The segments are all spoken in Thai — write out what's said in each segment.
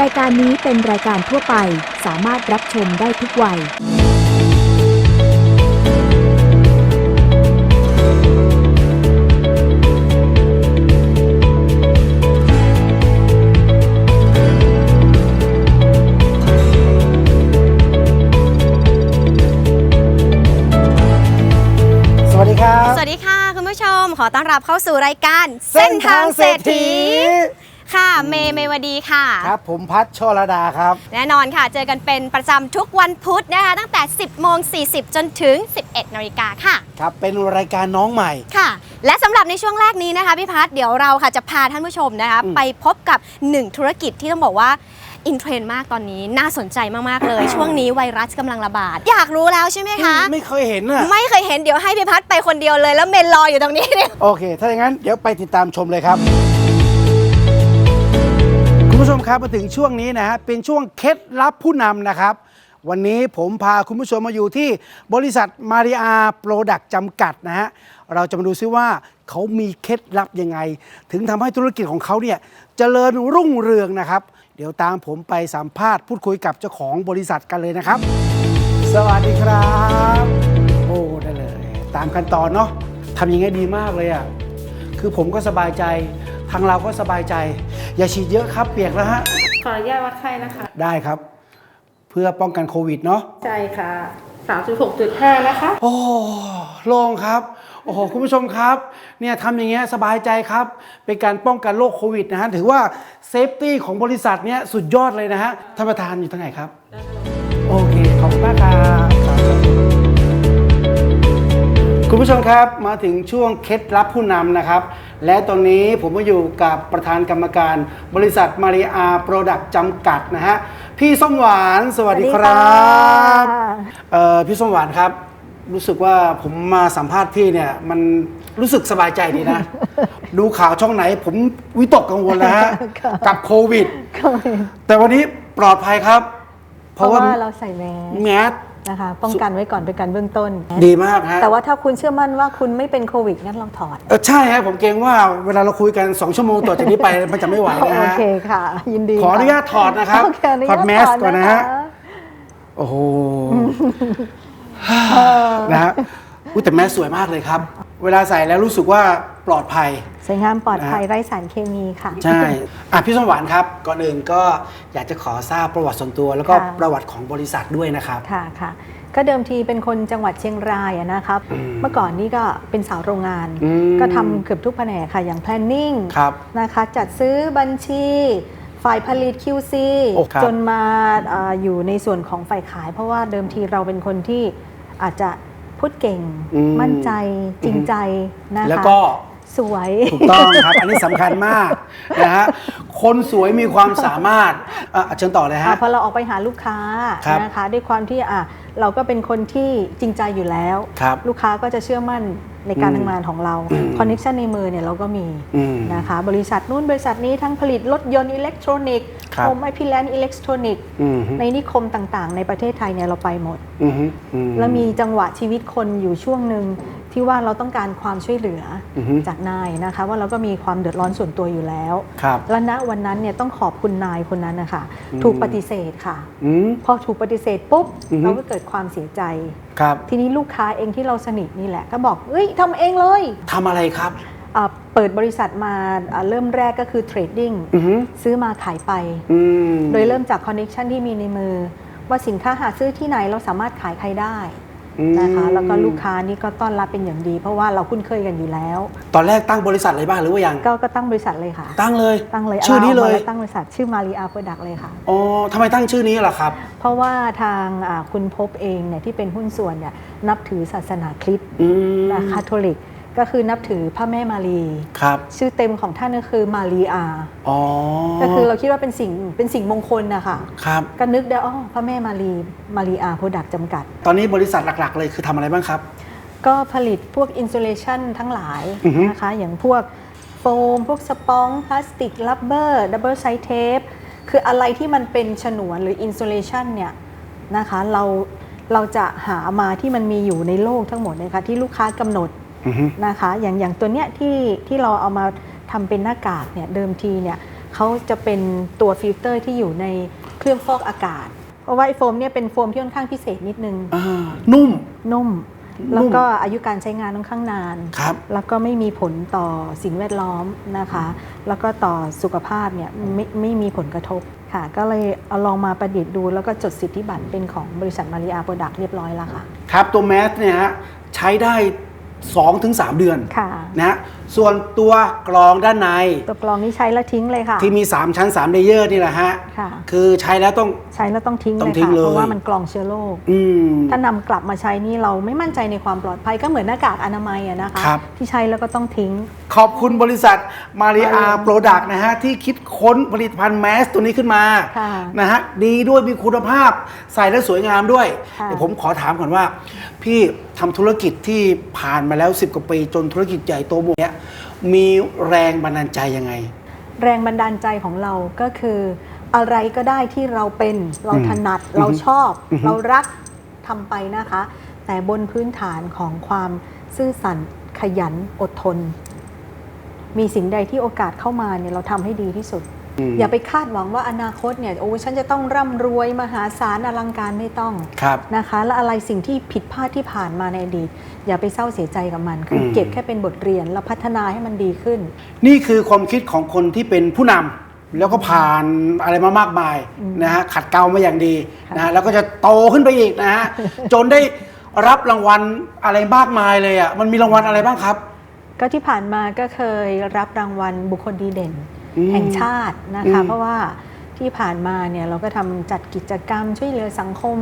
รายการนี้เป็นรายการทั่วไปสามารถรับชมได้ทุกวัย สวัสดีครับ สวัสดีค่ะ คุณผู้ชม ขอต้อนรับเข้าสู่รายการ เส้นทางเศรษฐีค่ะ เมย์เมวดีค่ะ ครับ ผมพัชชรดาครับ แน่นอนค่ะ เจอกันเป็นประจำทุกวันพุธนะคะ ตั้งแต่ 10โมง40 จนถึง 11นาฬิกาค่ะ ครับ เป็นรายการน้องใหม่ค่ะ และสำหรับในช่วงแรกนี้นะคะพี่พัฒน์เดี๋ยวเราค่ะจะพาท่านผู้ชมนะคะอืมไปพบกับหนึ่งธุรกิจที่ต้องบอกว่าอินเทรนด์มากตอนนี้น่าสนใจมาก ๆ เลย ช่วงนี้ไวรัสกำลังระบาด อยากรู้แล้วใช่ไหมคะ ไม่เคยเห็นอะไม่เคยเห็นเดี๋ยวให้พี่พัฒน์ไปคนเดียวเลยแล้วเมนรออยู่ตรงนี้เนี่ยโอเค ถ้าอย่างนั้นเดี๋ยวไปติดตามชมเลยครับ คุณผู้ชมครับมาถึงช่วงนี้นะฮะเป็นช่วงเคล็ดลับผู้นำนะครับ วันนี้ผมพาคุณผู้ชมมาอยู่ที่บริษัทมาริอาโปรดักต์จำกัดนะฮะเราจะมาดูซิว่าเขามีเคล็ดลับยังไง ถึงทำให้ธุรกิจของเขาเนี่ยเจริญรุ่งเรืองนะครับ เดี๋ยวตามผมไปสัมภาษณ์พูดคุยกับเจ้าของบริษัทกันเลยนะครับ สวัสดีครับโอ้ได้เลย ตามขั้นตอนเนาะทำยังไงดีมากเลยอะ่ะคือผมก็สบายใจทางเราก็สบายใจ อย่าฉีดเยอะครับเปียกแล้วฮะ ขออนุญาตวัดไข้นะคะ ได้ครับ เพื่อป้องกันโควิดเนาะใจค่ะ 36.5 นะคะ โอ้โล่งครับ โอ้โห คุณผู้ชมครับ เนี่ยทำอย่างเงี้ยสบายใจครับ เป็นการป้องกันโรคโควิดนะฮะ ถือว่าเซฟตี้ของบริษัทเนี้ยสุดยอดเลยนะฮะ ท่านประธานอยู่ทางไหนครับ โอเค ขอบคุณมากครับ คุณผู้ชมครับมาถึงช่วงเคล็ดลับผู้นำนะครับ และตอนนี้ผมมาอยู่กับประธานกรรมการบริษัทมาริอาโปรดักต์จำกัดนะฮะพี่ส้มหวานสวัสดีครับเอ่อพี่ส้มหวานครับ รู้สึกว่าผมมาสัมภาษณ์พี่เนี่ยมันรู้สึกสบายใจดีนะ ดูข่าวช่องไหน ผมวิตกกังวลแล้วฮะกับโควิด แต่วันนี้ปลอดภัยครับ เพราะว่าเราใส่แมสแมส นะคะป้องกันไว้ก่อนเป็นการเบื้องต้น ดีมากฮะแต่ว่าถ้าคุณเชื่อมั่นว่าคุณไม่เป็นโควิดงั้นลองถอดเออใช่ฮะผมเกรงว่าเวลาเราคุยกัน 2 ชั่วโมงต่อจากนี้ไปมันจะไม่ไหวนะโอฮะเคค่ะ ยินดีขออนุญาตถอดนะครับโอเคอนุญาถอดแมสก่อนนะฮะคโอ้โหนะฮะอุ๊ยแต่แมสสวยมากเลยครับ เวลาใส่แล้วรู้สึกว่าปลอดภัย สวยงามปลอดภัยนะฮะไร้สารเคมีค่ะ ใช่อะพี่สมหวานครับ ก่อนอื่นก็อยากจะขอทราบประวัติส่วนตัว แล้วก็ค่ะ ประวัติของบริษัทด้วยนะครับ ค่ะค่ะ ก็เดิมทีเป็นคนจังหวัดเชียงรายอะนะครับ อืมเมื่อก่อนนี่ก็เป็นสาวโรงงาน อืม ก็ทำเกือบทุกแผนกค่ะ อย่าง planning ครับ นะคะ จัดซื้อบัญชี ฝ่ายผลิต QC โอ้ครับจนมาเอออยู่ในส่วนของฝ่ายขาย เพราะว่าเดิมทีเราเป็นคนที่อาจจะ พูดเก่ง อืม มั่นใจจริงใจนะคะแล้วก็สวย ถูกต้องครับ อันนี้สำคัญมากนะฮะคนสวยมีความสามารถอะเชิญต่อเลยอะฮะพอเราออกไปหาลูกค้าครับนะคะ ด้วยความที่อะเราก็เป็นคนที่จริงใจอยู่แล้ว ครับลูกค้าก็จะเชื่อมั่น ในการอืมทำงานของเราอืมคอนเน็ชันในมือเนี่ยเราก็มีอืมนะคะบริษัทนู้นบริษัทนี้ทั้งผลิตรถยนต์อิเล็กทรอนิกส์ครับโฮมไอพีแลนด์อิเล็กทรอนิกส์อืมฮึในนิคมต่างๆ ในประเทศไทยเนี่ยเราไปหมดอืมฮึอืมแล้วมีจังหวะชีวิตคนอยู่ช่วงหนึ่ง ที่ว่าเราต้องการความช่วยเหลือออฮึจากนายนะคะ ว่าเราก็มีความเดือดร้อนส่วนตัวอยู่แล้วครับและณวันนั้นเนี่ยต้องขอบคุณนายคนนั้นนะคะอืมถูกปฏิเสธค่ะอืมพอถูกปฏิเสธปุ๊บอือฮึเราก็เกิดความเสียใจครับทีนี้ลูกค้าเองที่เราสนิทนี่แหละ ก็บอกเอ้ยทำเองเลยทำอะไรครับอ่าเปิดบริษัทมาอ่าเริ่มแรกก็คือเทรดดิ้งอือฮึซื้อมาขายไปอืมโดยเริ่มจากคอนเน็ชันที่มีในมือ ว่าสินค้าหาซื้อที่ไหนเราสามารถขายใครได้อืม นะคะแล้วก็ลูกค้านี่ก็ต้อนรับเป็นอย่างดี เพราะว่าเราคุ้นเคยกันอยู่แล้ว ตอนแรกตั้งบริษัทอะไรบ้างหรือว่ายังก็ก็ตั้งบริษัทเลยค่ะ ตั้งเลยตั้งเลยชื่อนี้เลยามาแวตั้งบริษัทชื่อมารีอาโปรดักเลยค่ะอ๋อทำไมตั้งชื่อนี้ล่ะครับ เพราะว่าทางอ่าคุณพบเองเนี่ยที่เป็นหุ้นส่วนเนี่ยนับถือศาสนาคริสต์อืมนะคาทอลิก ก็คือนับถือพระแม่มารีครับ ชื่อเต็มของท่านก็คือมารีอาอ๋อก็คือเราคิดว่าเป็นสิ่งเป็นสิ่งมงคลนะคะครับก็นึกได้อ๋อพระแม่มารีมารีอาโปรดักจำกัด ตอนนี้บริษัทหลักๆ เลยคือทำอะไรบ้างครับ ก็ผลิตพวกอินซูเลชันทั้งหลายอือฮึนะคะอย่างพวกโฟม พวกสปองพลาสติกลับเบอร์ดับเบิลไซเทปคืออะไรที่มันเป็นฉนวนหรืออินซูเลชันเนี่ยนะคะเราเราจะหามาที่มันมีอยู่ในโลกทั้งหมดนะคะที่ลูกค้ากำหนดอือฮึ นะคะ อย่างอย่างตัวเนี้ยที่ที่เราเอามาทำเป็นหน้ากากเนี่ยเดิมทีเนี่ยเขาจะเป็นตัวฟิลเตอร์ที่อยู่ในเครื่องฟอกอากาศ เพราะว่าไอโฟมเนี่ยเป็นโฟมที่ค่อนข้างพิเศษนิดนึงอ่านุ่มนุ่ม แล้วก็อายุการใช้งานค่อนข้างนานครับแล้วก็ไม่มีผลต่อสิ่งแวดล้อมนะคะ แล้วก็ต่อสุขภาพเนี่ยไม่ไม่มีผลกระทบค่ะ ก็เลยเอาลองมาประดิษฐ์ดู แล้วก็จดสิทธิบัตรเป็นของบริษัทมาริอาโปรดักต์เรียบร้อยแล้วค่ะ ครับตัวแมสเนี่ยฮะใช้ได้ 2-3ถึง3เดือนค่ะนะฮะส่วนตัวกรองด้านใน ตัวกรองนี้ใช้แล้วทิ้งเลยค่ะ ที่มี 3 ชั้น3เลเยอร์นี่แหละฮะค่ะ คือใช้แล้วต้อง ใช้แล้วต้องทิ้งต้เลองยทิ้งค่ะเลยเพราะว่ามันกรองเชื้อโรคอืม ถ้านำกลับมาใช้นี่เราไม่มั่นใจในความปลอดภัยก็เหมือนหน้ากากอนามัยอะนะคะ ครับ ที่ใช้แล้วก็ต้องทิ้ง ขอบคุณบริษัทมาริอา Maria โปรดักต์นะฮะ ที่คิดค้นผลิตภัณฑ์แมสตัวนี้ขึ้นมาค่ะ นะฮะ ดีด้วยมีคุณภาพ ใส่แล้วสวยงามด้วยค่ะ เดี๋ยวผมขอถามก่อนว่า พี่ทำธุรกิจที่ผ่านมาแล้ว 10 กว่าปีจนธุรกิจใหญ่โตหมดเนี้ยมีแรงบันดาลใจยังไง แรงบันดาลใจของเราก็คืออะไรก็ได้ที่เราเป็นเราอืมถนัดอือฮึเราชอบอือฮึเรารักทำไปนะคะ แต่บนพื้นฐานของความซื่อสัตย์ขยันอดทน มีสิ่งใดที่โอกาสเข้ามาเนี่ยเราทำให้ดีที่สุดม อย่าไปคาดหวังว่าอนาคตเนี่ยโอ้ฉันจะต้องร่ำรวยมหาศาลอลังการไม่ต้องครับนะคะและอะไรสิ่งที่ผิดพลาดที่ผ่านมาในอดีตอย่าไปเศร้าเสียใจกับมัน คืออมเก็บแค่เป็นบทเรียนแล้วพัฒนาให้มันดีขึ้น นี่คือความคิดของคนที่เป็นผู้นำแล้วก็ผ่านอะไรมามากมายนะฮะขัดเกลามาอย่างดีนะฮะแล้วก็จะโตขึ้นไปอีกนะฮะจนได้รับรางวัลอะไรมากมายเลยอะมันมีรางวัลอะไรบ้างครับ ก็ที่ผ่านมาก็เคยรับรางวัลบุคคลดีเด่นอืม แห่งชาตินะคะอืมเพราะว่าที่ผ่านมาเนี่ยเราก็ทำจัดกิจกรรมช่วยเหลือสังคม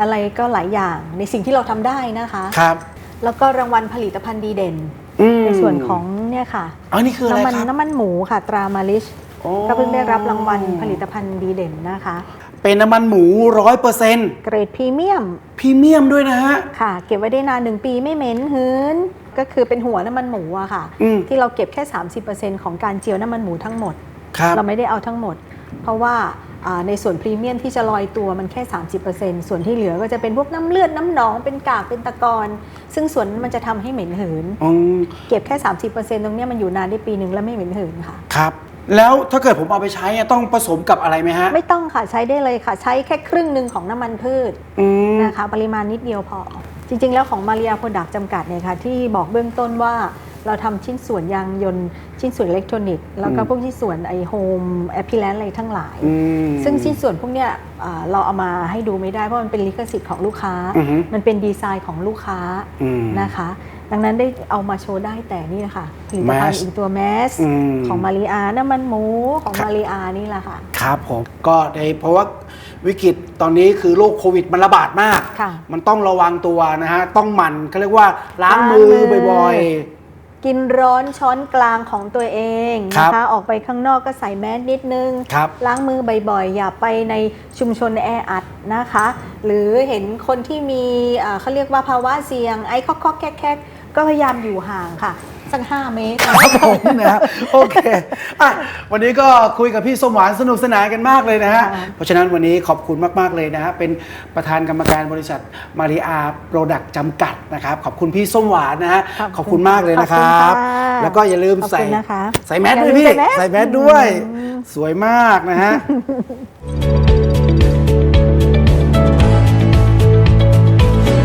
อะไรก็หลายอย่างในสิ่งที่เราทำได้นะคะครับ แล้วก็รางวัลผลิตภัณฑ์ดีเด่นอืมในส่วนของเนี่ยค่ะอ๋อนี่คืออะไรน้ำมันครับน้ำมันหมูค่ะตรามาลิชโอ้ก็เพิ่งได้รับรางวัลผลิตภัณฑ์ดีเด่นนะคะ เป็นน้ำมันหมูร้อยเปอร์เซ็นต์เกรดพรีเมียม พรีเมียมด้วยนะฮะ ค่ะ เก็บไว้ได้นานหนึ่งปีไม่เหม็นหืนก็คือเป็นหัวน้ำมันหมูอะค่ะ อืมที่เราเก็บแค่ 30%ของการเจียวน้ำมันหมูทั้งหมด ครับ เราไม่ได้เอาทั้งหมด เพราะว่าอ่าในส่วนพรีเมียมที่จะลอยตัวมันแค่ 30%ส่วนที่เหลือก็จะเป็นพวกน้ำเลือดน้ำหนองเป็นกากเป็นตะกอนซึ่งส่วนนั้นมันจะทำให้เหม็นหืน อืมเก็บแค่ 30%ตรงเนี้ยมันอยู่นานได้ปีหนึ่งแล้วไม่เหม็นหืนค่ะ ครับ แล้วถ้าเกิดผมเอาไปใช้อะต้องผสมกับอะไรไหมฮะ ไม่ต้องค่ะใช้ได้เลยค่ะ ใช้แค่ครึ่งหนึ่งของน้ำมันพืชอืม นะคะปริมาณนิดเดียวพอ จริง ๆ แล้วของมาริอาโปรดักต์จำกัดเนี่ยค่ะที่บอกเบื้องต้นว่าเราทำชิ้นส่วนยางยนต์ชิ้นส่วนอิเล็กทรอนิกส์แล้วก็อืมพวกชิ้นส่วนไอโฮมแอปพลิแลนอะไรทั้งหลาย อืม ซึ่งชิ้นส่วนพวกเนี้ยอ่าเราเอามาให้ดูไม่ได้เพราะมันเป็นลิขสิทธิ์ของลูกค้า อือฮึมันเป็นดีไซน์ของลูกค้าอืม นะคะ ดังนั้นได้เอามาโชว์ได้แต่นี่นะคะผลิตภัณฑ์ Mask อีกตัวแมสอืม ของมาริอาน้ำมันหมูของครับมาริอานี่แหละค่ะ ครับผมก็ในเพราะว่าวิกฤตตอนนี้คือโรคโควิดมันระบาดมาก ค่ะมันต้องระวังตัวนะฮะ ต้องหมั่นเขาเรียกว่าล้างมือล้างมือ บ่อย กินร้อนช้อนกลางของตัวเองครันะบ คะ ออกไปข้างนอกก็ใส่แมสนิดนึงครับ ล้างมือบ่อยๆ อย่าไปในชุมชนแออัดนะคะ หรือเห็นคนที่มีอ่าเขาเรียกว่าภาวะเสี่ยงไอ้คอกๆแคกๆ ก็พยายามอยู่ห่างค่ะ สักห้าเมตร ครับผมนะฮะโอเคอะวันนี้ก็คุยกับพี่สมหวานสนุกสนานกันมากเลยนะฮะ ค่ะ เพราะฉะนั้นวันนี้ขอบคุณมาก ๆ เลยนะฮะ เป็นประธานกรรมการบริษัทมาริอาโปรดักต์จำกัดนะครับ ขอบคุณพี่ส้มหวานนะฮะ ขอบคุณมากเลยนะครับขอบคุณค่ะแล้วก็อย่าลืมขอบใส่ คุณนะคะใส่แมสด้วยอย่าลืมพี่ใส่แมสใส่แมสด้วย อืม สวยมากนะฮะ